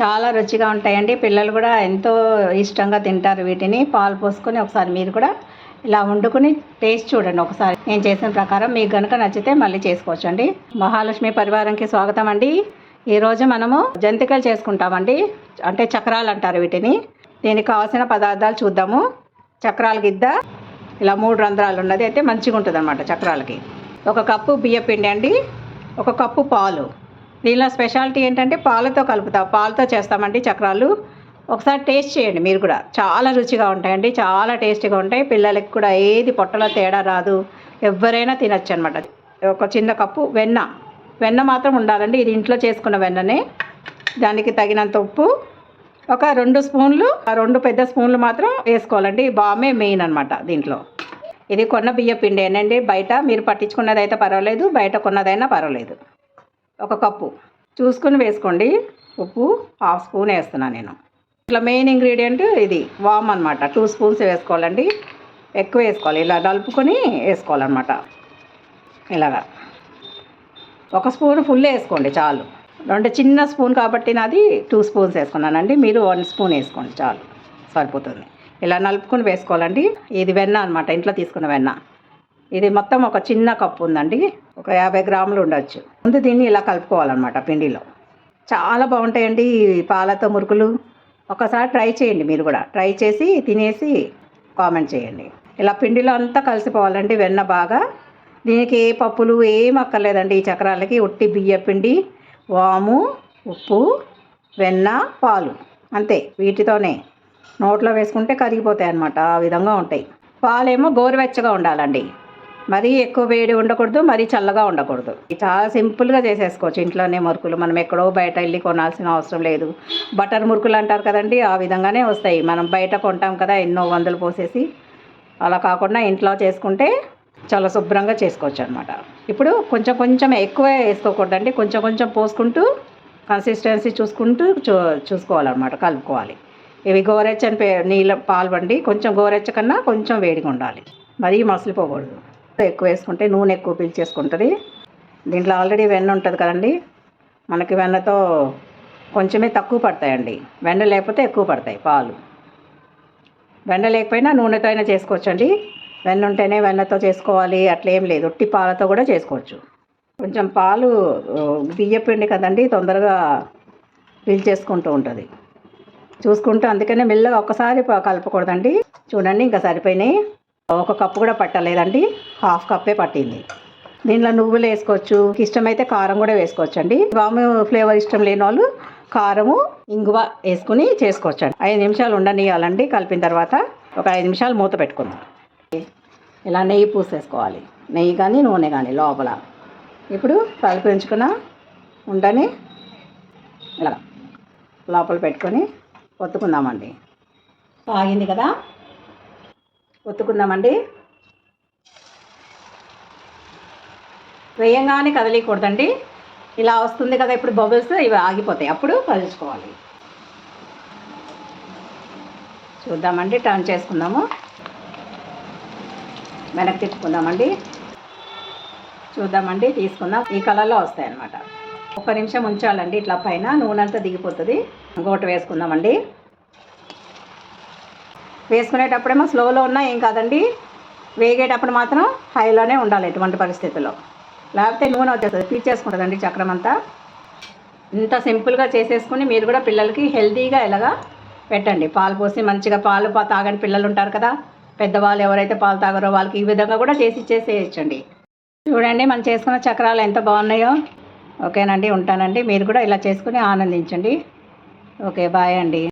చాలా రుచిగా ఉంటాయండి. పిల్లలు కూడా ఎంతో ఇష్టంగా తింటారు వీటిని. పాలు పోసుకొని ఒకసారి మీరు కూడా ఇలా వండుకుని టేస్ట్ చూడండి ఒకసారి. నేను చేసిన ప్రకారం మీకు కనుక నచ్చితే మళ్ళీ చేసుకోవచ్చు అండి మహాలక్ష్మి పరివారంకి స్వాగతం అండి. ఈరోజు మనము జంతికలు చేసుకుంటామండి. అంటే చక్రాలు అంటారు వీటిని. దీనికి కావాల్సిన పదార్థాలు చూద్దాము. చక్రాల గిద్ద. ఇలా మూడు రంధ్రాలు ఉన్నది. అయితే మంచిగా ఉంటుంది అనమాట చక్రాలకి. ఒక కప్పు బియ్య పిండి అండి. ఒక కప్పు పాలు. దీనిలో స్పెషాలిటీ ఏంటంటే పాలతో కలుపుతాం. పాలతో చేస్తామండి చక్రాలు. ఒకసారి టేస్ట్ చేయండి మీరు కూడా. చాలా రుచిగా ఉంటాయండి. చాలా టేస్టీగా ఉంటాయి. పిల్లలకి కూడా ఏది పొట్టలో తేడా రాదు. ఎవరైనా తినచ్చు అనమాట ఒక చిన్న కప్పు వెన్న. వెన్న మాత్రం ఉండాలండి. ఇది ఇంట్లో చేసుకున్న వెన్ననే. దానికి తగినంత ఉప్పు. ఒక రెండు స్పూన్లు ఆ రెండు పెద్ద స్పూన్లు మాత్రం వేసుకోవాలండి. బామే మెయిన్ అనమాట దీంట్లో. ఇది కొన్న బియ్య పిండి ఏనండి. బయట మీరు పట్టించుకున్నది అయితే పర్వాలేదు. బయట కొన్నదైనా పర్వాలేదు. ఒక కప్పు. చూసుకొని వేసుకోండి. ఉప్పు హాఫ్ స్పూన్ వేస్తున్నాను నేను. ఇట్లా మెయిన్ ఇంగ్రీడియంట్ ఇది వామ్ అనమాట టూ స్పూన్స్ వేసుకోవాలండి. ఎక్కువ వేసుకోవాలి. ఇలా నలుపుకొని వేసుకోవాలన్నమాట. ఇలాగా. ఒక స్పూన్ ఫుల్ వేసుకోండి చాలు. అంటే చిన్న స్పూన్ కాబట్టి నాది టూ స్పూన్స్ వేసుకున్నానండి. మీరు వన్ స్పూన్ వేసుకోండి చాలు. సరిపోతుంది. ఇలా నలుపుకొని వేసుకోవాలండి. ఇది వెన్న అనమాట ఇంట్లో తీసుకున్న వెన్న. ఇది మొత్తం ఒక చిన్న కప్పు ఉందండి. ఒక యాభై గ్రాములు ఉండొచ్చు. ముందు దీన్ని ఇలా కలుపుకోవాలన్నమాట పిండిలో. చాలా బాగుంటాయండి ఈ పాలతో మురుకులు. ఒకసారి ట్రై చేయండి మీరు కూడా. ట్రై చేసి తినేసి కామెంట్ చేయండి. ఇలా పిండిలో అంతా కలిసిపోవాలండి వెన్న బాగా. దీనికి ఏ పప్పులు ఏం అక్కర్లేదండి ఈ చక్రాలకి. ఉట్టి బియ్య పిండి వాము ఉప్పు వెన్న పాలు. అంతే. వీటితోనే నోట్లో వేసుకుంటే కరిగిపోతాయి అన్నమాట ఆ విధంగా ఉంటాయి. పాలేమో గోరువెచ్చగా ఉండాలండి. మరీ ఎక్కువ వేడి ఉండకూడదు మరీ చల్లగా ఉండకూడదు. చాలా సింపుల్గా చేసేసుకోవచ్చు. ఇంట్లోనే మురుకులు మనం ఎక్కడో బయట వెళ్ళి కొనాల్సిన అవసరం లేదు. బటర్ మురుకులు అంటారు కదండి ఆ విధంగానే వస్తాయి. మనం బయట కొంటాం కదా ఎన్నో వందలు పోసేసి. అలా కాకుండా ఇంట్లో చేసుకుంటే చాలా శుభ్రంగా చేసుకోవచ్చు అనమాట ఇప్పుడు కొంచెం కొంచెం ఎక్కువ వేసుకోకూడదండి. కొంచెం కొంచెం పోసుకుంటూ కన్సిస్టెన్సీ చూసుకుంటూ చూ చూసుకోవాలన్నమాట కలుపుకోవాలి. ఇవి గోరెచ్చని పే నీళ్ళ పాల్వండి కొంచెం గోరెచ్చ కన్నా కొంచెం వేడిగా ఉండాలి. మరీ మసిలిపోకూడదు. ఎక్కువ వేసుకుంటే నూనె ఎక్కువ పీల్చేసుకుంటుంది. దీంట్లో ఆల్రెడీ వెన్న ఉంటుంది కదండి. మనకి వెన్నతో కొంచెమే తక్కువ పడతాయండి. వెన్న లేకపోతే ఎక్కువ పడతాయి పాలు. వెన్న లేకపోయినా నూనెతో అయినా చేసుకోవచ్చండి. వెన్న ఉంటేనే వెన్నతో చేసుకోవాలి. అట్లా ఏం లేదు. ఉట్టి పాలతో కూడా చేసుకోవచ్చు. కొంచెం పాలు బియ్యపిండి కదండి తొందరగా పీల్చేసుకుంటూ ఉంటుంది. చూసుకుంటూ అందుకనే మెల్లగా ఒక్కసారి కలపకూడదండి. చూడండి ఇంకా సరిపోయినాయి. ఒక కప్పు కూడా పట్టలేదండి. హాఫ్ కప్పే పట్టింది. దీనిలో నువ్వులు వేసుకోవచ్చు. ఇష్టమైతే కారం కూడా వేసుకోవచ్చు అండి వాము ఫ్లేవర్ ఇష్టం లేని వాళ్ళు కారము ఇంగువ వేసుకుని చేసుకోవచ్చు అండి ఐదు నిమిషాలు ఉండనియాలండి కలిపిన తర్వాత ఒక ఐదు నిమిషాలు మూత పెట్టుకుందాం. ఇలా నెయ్యి పూసేసుకోవాలి. నెయ్యి కానీ నూనె కానీ లోపల. ఇప్పుడు కలిపి ఉంచుకున్న ఉండని ఇలా లోపల పెట్టుకొని ఒత్తుకుందామండి. ఆగింది కదా? ఒత్తుకుందామండి. వేయంగానే కదలీకూడదండి. ఇలా వస్తుంది కదా ఇప్పుడు బబుల్స్ ఇవి ఆగిపోతాయి. అప్పుడు కలుసుకోవాలి చూద్దామండి టర్న్ చేసుకుందాము. వెనక్కి తిప్పుకుందామండి. చూద్దామండి తీసుకుందాం. ఈ కలర్లో వస్తాయి అన్నమాట ఒక నిమిషం ఉంచాలండి ఇట్లా పైన నూనె అంతా దిగిపోతుంది. ఇంకోటి వేసుకుందామండి. వేసుకునేటప్పుడేమో స్లోలో ఉన్నా ఏం కాదండి. వేగేటప్పుడు మాత్రం హైలోనే ఉండాలి ఎటువంటి పరిస్థితుల్లో. లేకపోతే నూనె వచ్చేస్తుంది పీచేసుకుంటుందండి చక్రం అంతా ఇంత సింపుల్గా చేసేసుకుని మీరు కూడా పిల్లలకి హెల్తీగా ఎలాగా పెట్టండి. పాలు పోసి మంచిగా పాలు తాగని పిల్లలు ఉంటారు కదా. పెద్దవాళ్ళు ఎవరైతే పాలు తాగరో వాళ్ళకి ఈ విధంగా కూడా చేసి చేసేయచ్చండి చూడండి మనం చేసుకున్న చక్రాలు ఎంత బాగున్నాయో. ఓకేనండి ఉంటానండి. మీరు కూడా ఇలా చేసుకుని ఆనందించండి. ఓకే బాయ్ అండి.